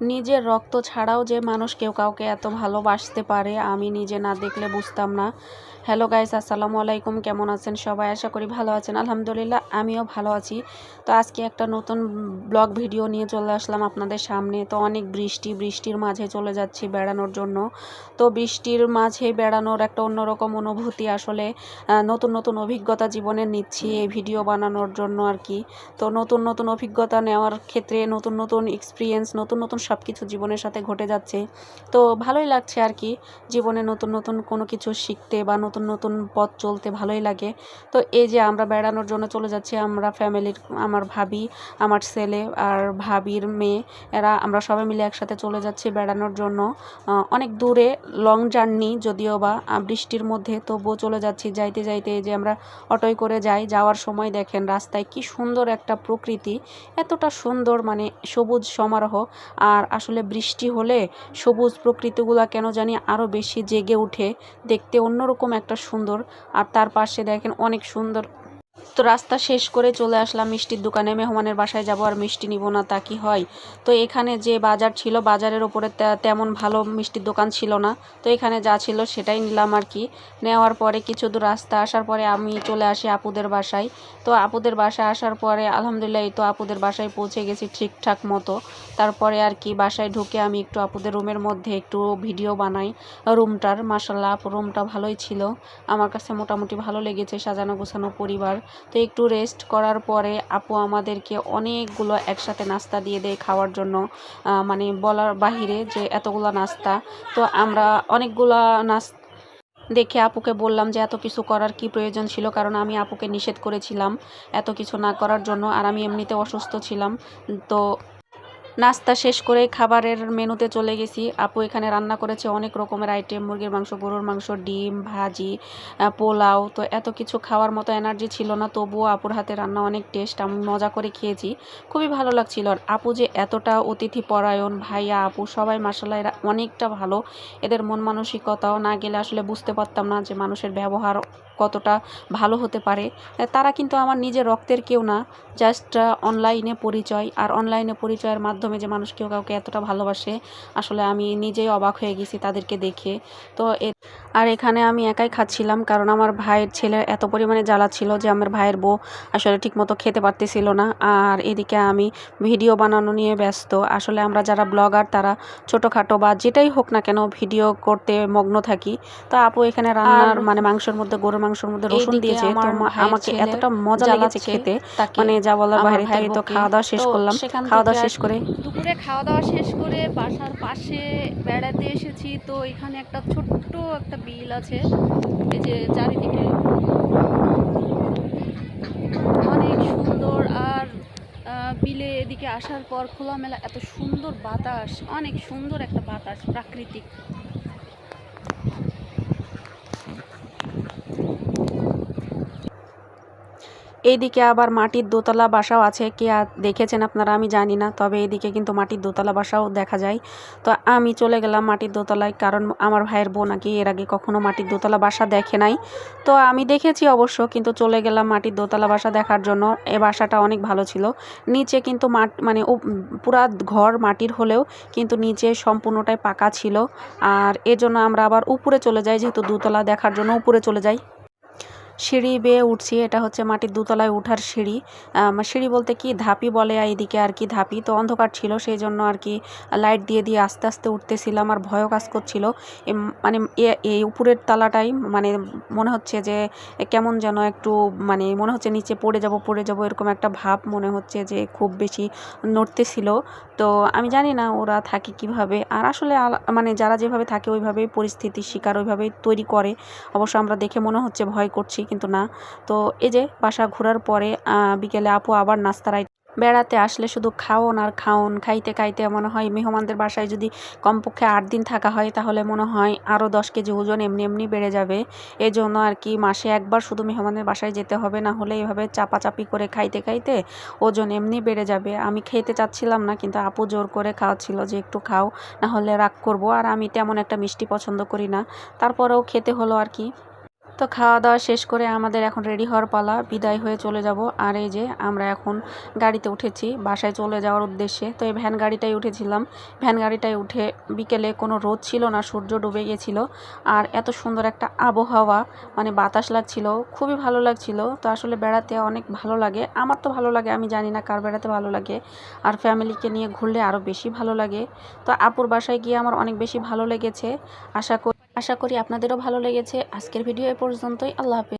নিজের রক্ত ছাড়াও যে মানুষ কেউ কাউকে এত ভালোবাসতে পারে, আমি নিজে না দেখলে বুঝতাম না। হ্যালো গাইস, আসসালামু আলাইকুম। কেমন আছেন সবাই? আশা করি ভালো আছেন। আলহামদুলিল্লাহ, আমিও ভালো আছি। তো আজকে একটা নতুন ব্লগ ভিডিও নিয়ে চলে আসলাম আপনাদের সামনে। তো অনেক বৃষ্টি, বৃষ্টির মাঝে চলে যাচ্ছি বেড়ানোর জন্য। তো বৃষ্টির মাঝে বেড়ানোর একটা অন্যরকম অনুভূতি আসলে নতুন নতুন অভিজ্ঞতা জীবনে নিচ্ছি এই ভিডিও বানানোর জন্য আর কি। তো নতুন নতুন অভিজ্ঞতা নেওয়ার ক্ষেত্রে নতুন নতুন এক্সপিরিয়েন্স নতুন নতুন সব কিছু জীবনের সাথে ঘটে যাচ্ছে। তো ভালোই লাগছে আর কি, জীবনে নতুন নতুন কোনো কিছু শিখতে বা নতুন নতুন পথ চলতে ভালোই লাগে। তো এই যে আমরা বেড়ানোর জন্য চলে যাচ্ছি, আমরা ফ্যামিলির আমার ভাবি, আমার ছেলে আর ভাবির মেয়ে, এরা আমরা সবাই মিলে একসাথে চলে যাচ্ছি বেড়ানোর জন্য। অনেক দূরে লং জার্নি যদিও বা বৃষ্টির মধ্যে তবুও চলে যাচ্ছি। যাইতে যাইতে এই যে আমরা অটোয় করে যাই, যাওয়ার সময় দেখেন রাস্তায় কি সুন্দর একটা প্রকৃতি, এতটা সুন্দর মানে সবুজ সমারোহ। আর আসলে বৃষ্টি হলে সবুজ প্রকৃতিগুলা কেন জানি আরও বেশি জেগে ওঠে দেখতে অন্যরকম একটা সুন্দর। আর তার পাশে দেখেন অনেক সুন্দর তো রাস্তা শেষ করে চলে আসলাম মিষ্টির দোকানে। মেহমানের বাসায় যাব আর মিষ্টি নিব না, তা কি হয়? তো এখানে যে বাজার ছিল, বাজারের ওপরে তেমন ভালো মিষ্টির দোকান ছিল না। তো এখানে যা ছিল সেটাই নিলাম আর কি। নেওয়ার পরে কিছু দূর রাস্তা আসার পরে আমি চলে আসি আপুদের বাসায়। তো আপুদের বাসায় আসার পরে আলহামদুলিল্লাহ, এই তো আপুদের বাসায় পৌঁছে গেছি ঠিকঠাক মতো। তারপরে আর কি বাসায় ঢুকে আমি একটু আপুদের রুমের মধ্যে একটু ভিডিও বানাই। রুমটার মাসাল্লাহ রুমটা ভালোই ছিল। আমার কাছে মোটামুটি ভালো লেগেছে সাজানো গোছানো পরিবার। তো একটু রেস্ট করার পরে আপু আমাদেরকে অনেকগুলো একসাথে নাস্তা দিয়ে দেয় খাওয়ার জন্য। মানে বলার বাহিরে যে এতগুলো নাস্তা। তো আমরা অনেকগুলো নাস্তা দেখে আপুকে বললাম যে এত কিছু করার কি প্রয়োজন ছিল? কারণ আমি আপুকে নিষেধ করেছিলাম এত কিছু না করার জন্য। আর আমি এমনিতে অসুস্থ ছিলাম। তো নাস্তা শেষ করে খাবারের মেনুতে চলে গেছি। আপু এখানে রান্না করেছে অনেক রকমের আইটেম মুরগির মাংস, গরুর মাংস, ডিম, ভাজি পোলাও। তো এত কিছু খাওয়ার মতো এনার্জি ছিল না, তবুও আপুর হাতে রান্না অনেক টেস্ট আমি মজা করে খেয়েছি। খুবই ভালো লাগছিল। আর আপু যে এতটা অতিথি পরায়ণ, ভাইয়া, আপু সবাই মাসাল্লাহ অনেকটা ভালো। এদের মন মানসিকতাও না গেলে আসলে বুঝতে পারতাম না যে মানুষের ব্যবহার কতটা ভালো হতে পারে। তারা কিন্তু আমার নিজের রক্তের কেউ না জাস্ট অনলাইনে পরিচয়। আর অনলাইনে পরিচয়ের মাধ্যমে যে মানুষ কেউ কাউকে এতটা ভালোবাসে আসলে আমি নিজেই অবাক হয়ে গেছি তাদেরকে দেখে। তো আর এখানে আমি একাই খাচ্ছিলাম কারণ আমার ভাইয়ের ছেলে এত পরিমাণে জ্বালা ছিল যে আমার ভাইয়ের বউ আসলে ঠিকমতো খেতে পারতেছিল না। আর এদিকে আমি ভিডিও বানানো নিয়ে ব্যস্ত। আসলে আমরা যারা ব্লগার তারা ছোটোখাটো বা যেটাই হোক না কেন ভিডিও করতে মগ্ন থাকি। তো আপু এখানে রান্নার মানে মাংসের মধ্যে গরুর মাংসের মধ্যে রসুন দিয়েছে। তো আমাকে এতটা মজা লেগেছে খেতে। মানে যা বলার বাইরে তো খাওয়া দাওয়া শেষ করলাম। খাওয়া দাওয়া শেষ করে দুপুরে খাওয়া দাওয়া শেষ করে বাসার পাশে বেড়াতে এসেছি। তো এখানে একটা ছোট্ট একটা বিল আছে। এই যে চারিদিকে অনেক সুন্দর আর বিলে এদিকে আসার পর খোলামেলা এত সুন্দর বাতাস, অনেক সুন্দর একটা বাতাস, প্রাকৃতিক। এইদিকে আবার মাটির দোতলা বাসাও আছে। কে দেখেছেন আপনারা? আমি জানি না, তবে এইদিকে কিন্তু মাটির দোতলা বাসাও দেখা যায়। তো আমি চলে গেলাম মাটির দোতলায়, কারণ আমার ভাইয়ের বোন নাকি এর আগে কখনো মাটির দোতলা বাসা দেখে নাই। তো আমি দেখেছি অবশ্য, কিন্তু চলে গেলাম মাটির দোতলা বাসা দেখার জন্য। এ বাসাটা অনেক ভালো ছিল। নিচে কিন্তু মাট মানে পুরা ঘর মাটির হলেও কিন্তু নিচে সম্পূর্ণটাই পাকা ছিল। আর এজন্য আমরা আবার উপরে চলে যাই, যেহেতু দোতলা দেখার জন্য উপরে চলে যাই। সিঁড়ি বেয়ে উঠছি, এটা হচ্ছে মাটির দোতলায় উঠার সিঁড়ি। সিঁড়ি বলতে কি? ধাপি বলে এইদিকে আর কি ধাপি। তো অন্ধকার ছিল, সেই জন্য আর কি লাইট দিয়ে দিয়ে আস্তে আস্তে উঠতেছিলাম, আর ভয়ও কাজ করছিল। মানে এই উপরের তালাটাই মানে মনে হচ্ছে যে কেমন যেন একটু মানে মনে হচ্ছে নিচে পড়ে যাব পড়ে যাব, এরকম একটা ভাব মনে হচ্ছে যে খুব বেশি নড়তেছিল। তো আমি জানি না ওরা থাকে কীভাবে। আর আসলে মানে যারা যেভাবে থাকে ওইভাবেই পরিস্থিতির শিকার, ওইভাবেই তৈরি করে। অবশ্য আমরা দেখে মনে হচ্ছে ভয় করছি। কিন্তু না। তো এই যে বাসা ঘোরার পরে বিকেলে আপু আবার নাস্তার বেড়াতে আসলে শুধু খাওন আর খাওন, খাইতে খাইতে মনে হয় মেহমানদের বাসায় যদি কমপক্ষে আট দিন থাকা হয়, তাহলে মনে হয় আরও দশ কেজি ওজন এমনি এমনি বেড়ে যাবে। এই জন্য আর কি মাসে একবার শুধু মেহমানদের বাসায় যেতে হবে, না হলে এইভাবে চাপাচাপি করে খাইতে খাইতে ওজন এমনি বেড়ে যাবে। আমি খেতে চাচ্ছিলাম না, কিন্তু আপু জোর করে খাওয়াচ্ছিল যে একটু খাও, না হলে রাগ করব। আর আমি তেমন একটা মিষ্টি পছন্দ করি না। তারপরেও খেতে হলো আর কি। তো খাওয়া দাওয়া শেষ করে আমাদের এখন রেডি হওয়ার পালা, বিদায় হয়ে চলে যাব। আর এই যে আমরা এখন গাড়িতে উঠেছি, বাসায় চলে যাওয়ার উদ্দেশ্যে। তো এই ভ্যান গাড়িটাই উঠেছিলাম। ভ্যান গাড়িটায় উঠে বিকেলে কোনো রোদ ছিল না, সূর্য ডুবে গেছিল। আর এত সুন্দর একটা আবহাওয়া মানে বাতাস লাগছিল, খুবই ভালো লাগছিল। তো আসলে বেড়াতে অনেক ভালো লাগে। আমার তো ভালো লাগে, আমি জানি না কার বেড়াতে ভালো লাগে। আর ফ্যামিলিকে নিয়ে ঘুরলে আরও বেশি ভালো লাগে। তো আপুর বাসায় গিয়ে আমার অনেক বেশি ভালো লেগেছে। আশা করি আশা করি আপনাদেরও ভালো লেগেছে। আজকের ভিডিও এ পর্যন্তই। আল্লাহ হাফেজ।